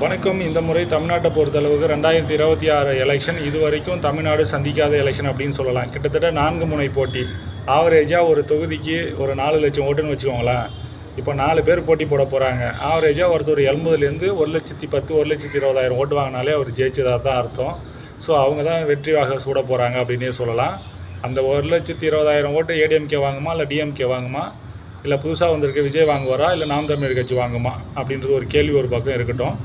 வணக்கம். இந்த முறை தமிழ்நாட்டை பொறுத்தளவுக்கு ரெண்டாயிரத்தி இருபத்தி ஆறு எலெக்ஷன் இது வரைக்கும் தமிழ்நாடு சந்திக்காத எலெக்ஷன் அப்படின்னு சொல்லலாம். கிட்டத்தட்ட நான்கு முனை போட்டி. ஆவரேஜாக ஒரு தொகுதிக்கு ஒரு நாலு லட்சம் ஓட்டுன்னு வச்சுக்கோங்களேன். இப்போ நாலு பேர் போட்டி போட போகிறாங்க ஆவரேஜாக ஒருத்தர் எண்பதுலேருந்து ஒரு லட்சத்தி பத்து ஒரு லட்சத்தி இருபதாயிரம் ஓட்டு வாங்கினாலே அவர் ஜெயிச்சதாக தான் அர்த்தம். ஸோ அவங்க தான் வெற்றியாக சூட போகிறாங்க அப்படின்னே சொல்லலாம். அந்த ஒரு லட்சத்தி இருபதாயிரம் ஓட்டு ஏடிஎம்கே வாங்குமா இல்லை டிஎம்கே வாங்குமா? இல்லை புதுசாக வந்திருக்க விஜய் வாங்குவாரா? இல்லை நாம் தமிழர் கட்சி வாங்குமா? அப்படின்றது ஒரு கேள்வி ஒரு பக்கம் இருக்கட்டும்.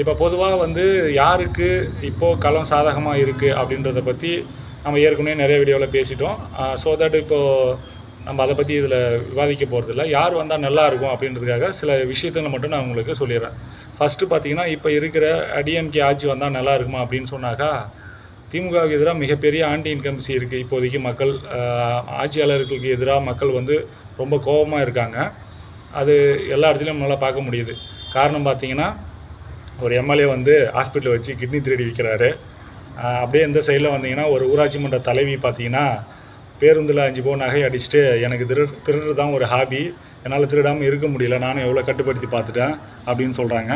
இப்போ பொதுவாக வந்து யாருக்கு இப்போது களம் சாதகமாக இருக்குது அப்படின்றத பற்றி நம்ம ஏற்கனவே நிறைய வீடியோவில் பேசிட்டோம். ஸோ தட் இப்போது நம்ம அதை பற்றி இதில் விவாதிக்க போகிறதில்ல யார் வந்தால் நல்லா இருக்கும் அப்படின்றதுக்காக சில விஷயத்தில் மட்டும் நான் உங்களுக்கு சொல்லிடுறேன். ஃபஸ்ட்டு பார்த்தீங்கன்னா இப்போ இருக்கிற டிஎம்கே ஆட்சி வந்தால் நல்லா இருக்குமா அப்படின்னு சொன்னாக்கா திமுகவுக்கு எதிராக மிகப்பெரிய ஆன்டி இன்கம்சி இருக்குது இப்போதைக்கு மக்கள் ஆட்சியாளர்களுக்கு எதிராக மக்கள் வந்து ரொம்ப கோபமாக இருக்காங்க. அது எல்லா இடத்துலையும் நல்லா பார்க்க முடியுது. காரணம் பார்த்தீங்கன்னா ஒரு எம்எல்ஏ வந்து ஹாஸ்பிட்டலில் வச்சு கிட்னி திருடி விற்கிறாரு அப்படியே இந்த சைடில் வந்தீங்கன்னா ஒரு ஊராட்சி மன்ற தலைவி பார்த்தீங்கன்னா பேருந்தில் அஞ்சு பவுன் நகை அடிச்சுட்டு எனக்கு திரு திருடுறது தான் ஒரு ஹாபி என்னால் திருடாமல் இருக்க முடியல. நானும் எவ்வளோ கட்டுப்படுத்தி பார்த்துட்டேன். அப்படின்னு சொல்கிறாங்க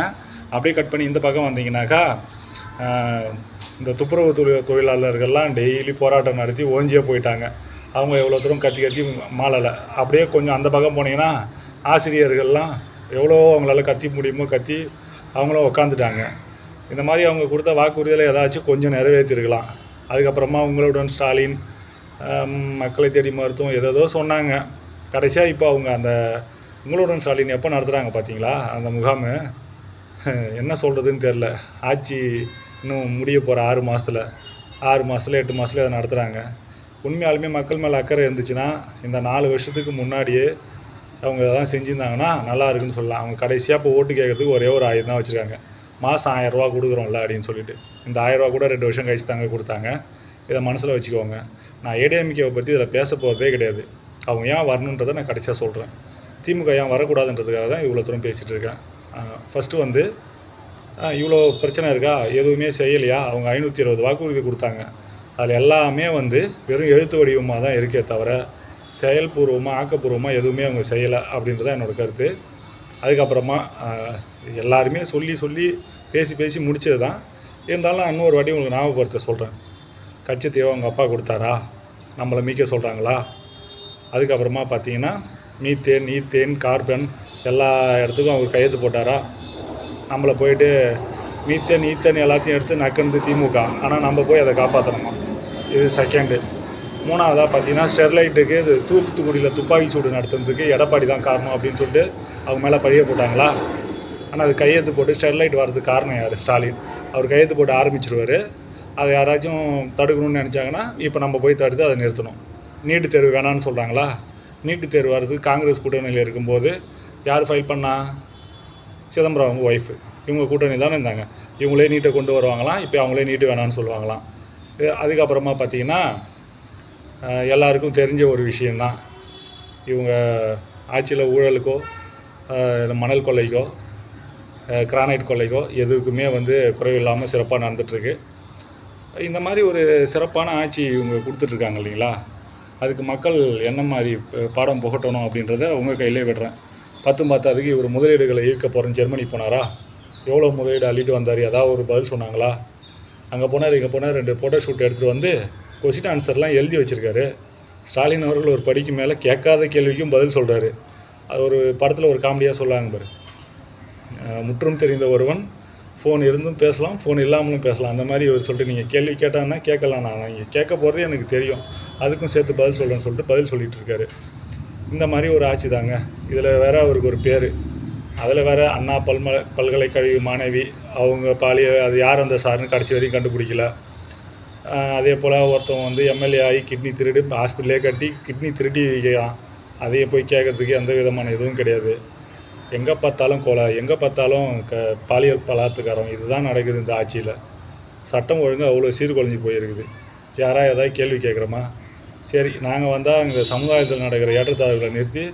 அப்படியே கட் பண்ணி இந்த பக்கம் வந்தீங்கன்னாக்கா இந்த துப்புரவு தொழில் தொழிலாளர்கள்லாம் டெய்லி போராட்டம் நடத்தி ஓஞ்சியே போயிட்டாங்க. அவங்க எவ்வளோ தூரம் கத்தி கத்தி மாளலை. அப்படியே கொஞ்சம் அந்த பக்கம் போனீங்கன்னா ஆசிரியர்கள்லாம் எவ்வளோ அவங்களால கத்தி முடியுமோ கத்தி அவங்களும் உக்காந்துட்டாங்க. இந்த மாதிரி அவங்க கொடுத்த வாக்குறுதியில் ஏதாச்சும் கொஞ்சம் நிறைவேற்றிருக்கலாம். அதுக்கப்புறமா உங்களுடன் ஸ்டாலின் மக்களை தேடி மருத்துவம் ஏதேதோ சொன்னாங்க. கடைசியாக இப்போ அவங்க அந்த உங்களுடன் ஸ்டாலின் எப்போ நடத்துகிறாங்க பார்த்தீங்களா? அந்த முகாம். என்ன சொல்கிறதுன்னு தெரில ஆட்சி இன்னும் முடிய போகிற ஆறு மாதத்தில் ஆறு மாதத்துல எட்டு மாதத்துல அதை நடத்துகிறாங்க உண்மையாலுமே மக்கள் மேலே அக்கறை இருந்துச்சுன்னா இந்த நாலு வருஷத்துக்கு முன்னாடியே அவங்க இதெல்லாம் செஞ்சுருந்தாங்கன்னா நல்லா இருக்குன்னு சொல்லலாம். அவங்க கடைசியாக இப்போ ஓட்டு கேட்கறதுக்கு ஒரே ஒரு ஆயிரம் தான் வச்சுருக்காங்க. மாதம் ஆயிரரூவா கொடுக்குறோம்ல அப்படின்னு சொல்லிட்டு. இந்த ஆயிரரூவா கூட ரெண்டு வருஷம் கழிச்சு தாங்க கொடுத்தாங்க. இதை மனசில் வச்சுக்கோங்க. நான் ஏடிஎம்கேவை பற்றி இதில் பேச போகிறதே கிடையாது. அவங்க ஏன் வரணுன்றதை நான் கடைசியாக சொல்கிறேன் திமுக ஏன் வரக்கூடாதுன்றதுக்காக தான் இவ்வளோ தூரம் பேசிகிட்டு இருக்கேன். ஃபஸ்ட்டு வந்து இவ்வளோ பிரச்சனை இருக்கா? எதுவுமே செய்யலையா? அவங்க ஐநூற்றி இருபது வாக்குறுதி கொடுத்தாங்க. அதில் எல்லாமே வந்து வெறும் எழுத்து வடிவமாக தான் இருக்கே தவிர செயல்பூர்வமாக ஆக்கப்பூர்வமாக எதுவுமே அவங்க செய்யலை அப்படின்றது தான் என்னோடய கருத்து. அதுக்கப்புறமா எல்லாருமே சொல்லி சொல்லி பேசி பேசி முடித்தது தான். இருந்தாலும் இன்னொரு வாட்டி உங்களுக்கு ஞாபகப்படுத்த சொல்கிறேன் கட்சித்தேவை அவங்க அப்பா கொடுத்தாரா? நம்மளை மீக்க சொல்கிறாங்களா அதுக்கப்புறமா பார்த்தீங்கன்னா மீத்தேன் ஈத்தேன் கார்பன் எல்லா இடத்துக்கும் அவர் கையெழுத்து போட்டாரா? நம்மளை போயிட்டு மீத்தன் ஈத்தன் எல்லாத்தையும் எடுத்து நக்கணுது திமுக. ஆனால் நம்ம போய் அதை காப்பாற்றணுமா இது செகண்டு மூணாவதாக பார்த்தீங்கன்னா ஸ்டெர்லைட்டுக்கு இது தூத்துக்குடியில் துப்பாக்கி சூடு நடத்துனதுக்கு எடப்பாடி தான் காரணம் அப்படின்னு சொல்லிட்டு அவங்க மேலே பழிய போட்டாங்களா? ஆனால் அது கையெழுத்து போட்டு ஸ்டெர்லைட் வர்றதுக்கு காரணம் யார்? ஸ்டாலின். அவர் கையெழுத்து போட்டு ஆரம்பிச்சிருவார். அதை யாராச்சும் தடுக்கணும்னு நினச்சாங்கன்னா இப்போ நம்ம போய் தடுத்து அதை நிறுத்தணும். நீட்டு தேர்வு வேணான்னு சொல்கிறாங்களா நீட்டு தேர்வு வர்றது காங்கிரஸ் கூட்டணியில் இருக்கும்போது யார் ஃபைல் பண்ணா? சிதம்பரம் அவங்க ஒய்ஃபு இவங்க கூட்டணி தானே இருந்தாங்க. இவங்களே நீட்டை கொண்டு வருவாங்களாம். இப்போ அவங்களே நீட்டு வேணான்னு சொல்லுவாங்களாம். அதுக்கப்புறமா பார்த்தீங்கன்னா எல்லாருக்கும் தெரிஞ்ச ஒரு விஷயந்தான் இவங்க ஆட்சியில் ஊழலுக்கோ மணல் கொள்ளைக்கோ கிரானைட் கொள்ளைக்கோ எதுக்குமே வந்து குறைவில்லாமல் சிறப்பாக நடந்துகிட்ருக்கு இந்த மாதிரி ஒரு சிறப்பான ஆட்சி இவங்க கொடுத்துட்ருக்காங்க இல்லைங்களா? அதுக்கு மக்கள் என்ன மாதிரி பாடம் புகட்டணும் அப்படின்றத உங்கள் கையிலே விடுறேன். பத்தும் பத்தாதுக்கு இவர் முதலீடுகளை ஈர்க்க போகிறேன் ஜெர்மனி போனாரா? எவ்வளோ முதலீடு அள்ளிட்டு வந்தார்? ஏதாவது ஒரு பதில் சொன்னாங்களா? அங்கே போனார் இங்கே போனார் ரெண்டு ஃபோட்டோ ஷூட் எடுத்துகிட்டு வந்து கொஸ்டின் ஆன்சர்லாம் எழுதி வச்சுருக்காரு. ஸ்டாலின் அவர்கள் ஒரு படிக்கு மேலே கேட்காத கேள்விக்கும் பதில் சொல்கிறாரு அது ஒரு படத்தில் ஒரு காமெடியாக சொல்லாங்க பாரு. முற்றும் தெரிந்த ஒருவன் ஃபோன் இருந்தும் பேசலாம் ஃபோன் இல்லாமலும் பேசலாம். அந்த மாதிரி இவர் சொல்லிட்டு நீங்கள் கேள்வி கேட்டாங்கன்னா கேட்கலாம் நான். இங்கே கேட்க போகிறது எனக்கு தெரியும். அதுக்கும் சேர்த்து பதில் சொல்கிறேன்னு சொல்லிட்டு பதில் சொல்லிகிட்டு இருக்காரு. இந்த மாதிரி ஒரு ஆட்சி தாங்க. இதில் வேற அவருக்கு ஒரு பேர். அதில் வேற அண்ணா பல்ம பல்கலைக்கழக மாணவி அவங்க பாலிய அது யார் அந்த சார்னு கடைசி வரையும் கண்டுபிடிக்கல. அதே போல் ஒருத்தவன் வந்து எம்எல்ஏ ஆகி கிட்னி திருடி ஹாஸ்பிட்டலே கட்டி கிட்னி திருடி வைக்கிறான். அதையே போய் கேட்கறதுக்கு எந்த விதமான இதுவும் கிடையாது. எங்கே பார்த்தாலும் கொலை எங்கே பார்த்தாலும் க பாலியல் பலாத்துக்காரம் இதுதான் நடக்குது இந்த ஆட்சியில். சட்டம் ஒழுங்கு அவ்வளோ சீர்குலைஞ்சு போயிருக்குது. யாராக ஏதாவது கேள்வி கேட்குறோமா சரி நாங்கள் வந்தால் இந்த சமுதாயத்தில் நடக்கிற ஏற்றத்தாழ்வுகளை நிறுத்தி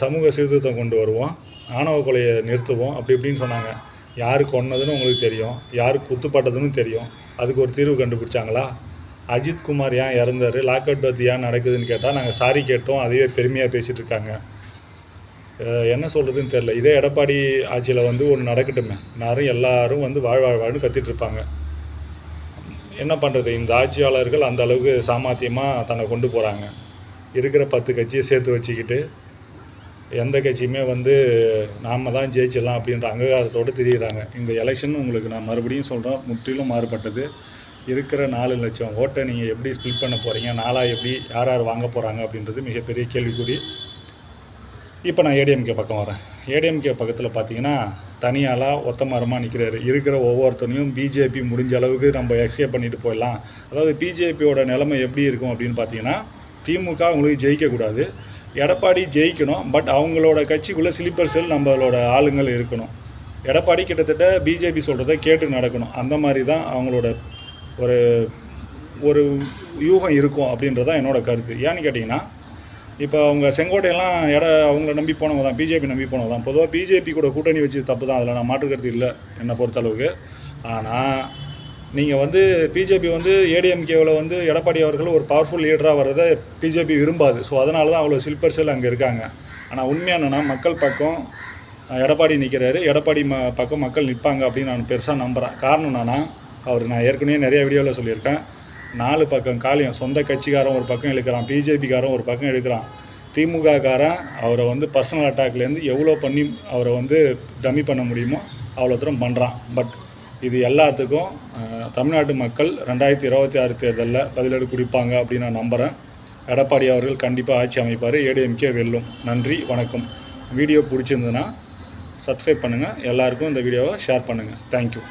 சமூக சீர்திருத்தம் கொண்டு வருவோம். ஆணவ கொலையை நிறுத்துவோம். அப்படி இப்படின்னு சொன்னாங்க. யார் கொன்னதுன்னு உங்களுக்கு தெரியும். யார் குத்துப்பட்டதுன்னு தெரியும். அதுக்கு ஒரு தீர்வு கண்டுபிடிச்சாங்களா? அஜித் குமார் ஏன் இறந்தாரு? லாக்அவுட் பத்தி ஏன் நடக்குதுன்னு கேட்டால் நாங்கள் சாரி கேட்டோம். அதையே பெருமையாக பேசிகிட்டு இருக்காங்க. என்ன சொல்கிறதுன்னு தெரில இதே எடப்பாடி ஆட்சியில் வந்து ஒன்று நடக்கட்டுமே. நிறைய எல்லாரும் வந்து வாழ் வாழ் வாழ்னு கத்திட்டு இருப்பாங்க. என்ன பண்ணுறது இந்த ஆட்சியாளர்கள் அந்த அளவுக்கு சாமர்த்தியமாக தன்னை கொண்டு போகிறாங்க இருக்கிற பத்து கட்சியை சேர்த்து வச்சுக்கிட்டு எந்த கட்சியுமே வந்து நாம தான் ஜெயிச்சிடலாம் அப்படின்ற அங்கீகாரத்தோடு தெரிகிறாங்க இந்த எலெக்ஷன் உங்களுக்கு நான் மறுபடியும் சொல்கிறேன் முற்றிலும் மாறுபட்டது. இருக்கிற நாலு லட்சம் ஓட்டை நீங்கள் எப்படி ஸ்பிளிட் பண்ண போகிறீங்க நாளாக எப்படி யார் யார் வாங்க போகிறாங்க அப்படின்றது மிகப்பெரிய கேள்விக்குறி. இப்போ நான் ஏடிஎம்கே பக்கம் வரேன். ஏடிஎம்கே பக்கத்தில் பார்த்தீங்கன்னா தனியாளாக ஒத்த மரமாக நிற்கிறாரு இருக்கிற ஒவ்வொருத்தனையும் பிஜேபி முடிஞ்ச அளவுக்கு நம்ம எக்ஸ்கே பண்ணிட்டு போயிடலாம். அதாவது பிஜேபியோட நிலைமை எப்படி இருக்கும் அப்படின்னு பார்த்தீங்கன்னா திமுக அவங்களுக்கு ஜெயிக்கக்கூடாது எடப்பாடி ஜெயிக்கணும். பட் அவங்களோட கட்சிக்குள்ளே ஸ்லீப்பர் செல் நம்மளோட ஆளுங்கள் இருக்கணும். எடப்பாடி கிட்டத்தட்ட பிஜேபி சொல்கிறத கேட்டு நடக்கணும். அந்த மாதிரி தான் அவங்களோட ஒரு ஒரு யூகம் இருக்கும் அப்படின்றதான் என்னோடய என்னோட கருத்து. ஏன்னு கேட்டிங்கன்னா இப்போ அவங்க செங்கோட்டையெல்லாம் இட அவங்கள நம்பி போனவங்க தான் பிஜேபி நம்பி போனவங்க தான். பொதுவாக பிஜேபி கூட கூட்டணி வச்சு தப்பு தான். அதில் நான் மாற்று இல்லை என்னை பொறுத்தளவுக்கு ஆனால் நீங்கள் வந்து பிஜேபி வந்து ஏடிஎம்கேவில் வந்து எடப்பாடி அவர்கள் ஒரு பவர்ஃபுல் லீடராக வர்றதை பிஜேபி விரும்பாது. ஸோ அதனால தான் அவ்வளோ சில்பர்ஸில் அங்கே இருக்காங்க. ஆனால் உண்மையாக என்னென்னா மக்கள் பக்கம் எடப்பாடி நிற்கிறாரு எடப்பாடி ம பக்கம் மக்கள் நிற்பாங்க அப்படின்னு நான் பெருசாக நம்புகிறேன் காரணம் என்னென்னா அவர் நான் ஏற்கனவே நிறைய வீடியோவில் சொல்லியிருக்கேன். நாலு பக்கம் காலியம் சொந்த கட்சிக்காரன் ஒரு பக்கம் இழுக்கிறான் பிஜேபிக்காரன் ஒரு பக்கம் இழுக்கிறான். திமுககாரன் அவரை வந்து பர்சனல் அட்டாக்லேருந்து எவ்வளோ பண்ணி அவரை வந்து டம்மி பண்ண முடியுமோ அவ்வளோ தூரம் பண்ணுறான் பட் இது எல்லாத்துக்கும் தமிழ்நாட்டு மக்கள் ரெண்டாயிரத்தி இருபத்தி ஆறு தேர்தலில் பதிலடி கொடுப்பாங்க அப்படின்னு நான் நம்புகிறேன் எடப்பாடி அவர்கள் கண்டிப்பாக ஆட்சி அமைப்பார் ஏடிஎம்கே வெல்லும். நன்றி வணக்கம். வீடியோ பிடிச்சிருந்ததுன்னா சப்ஸ்கிரைப் பண்ணுங்கள் எல்லாருக்கும் இந்த வீடியோவை ஷேர் பண்ணுங்கள் தேங்க்யூ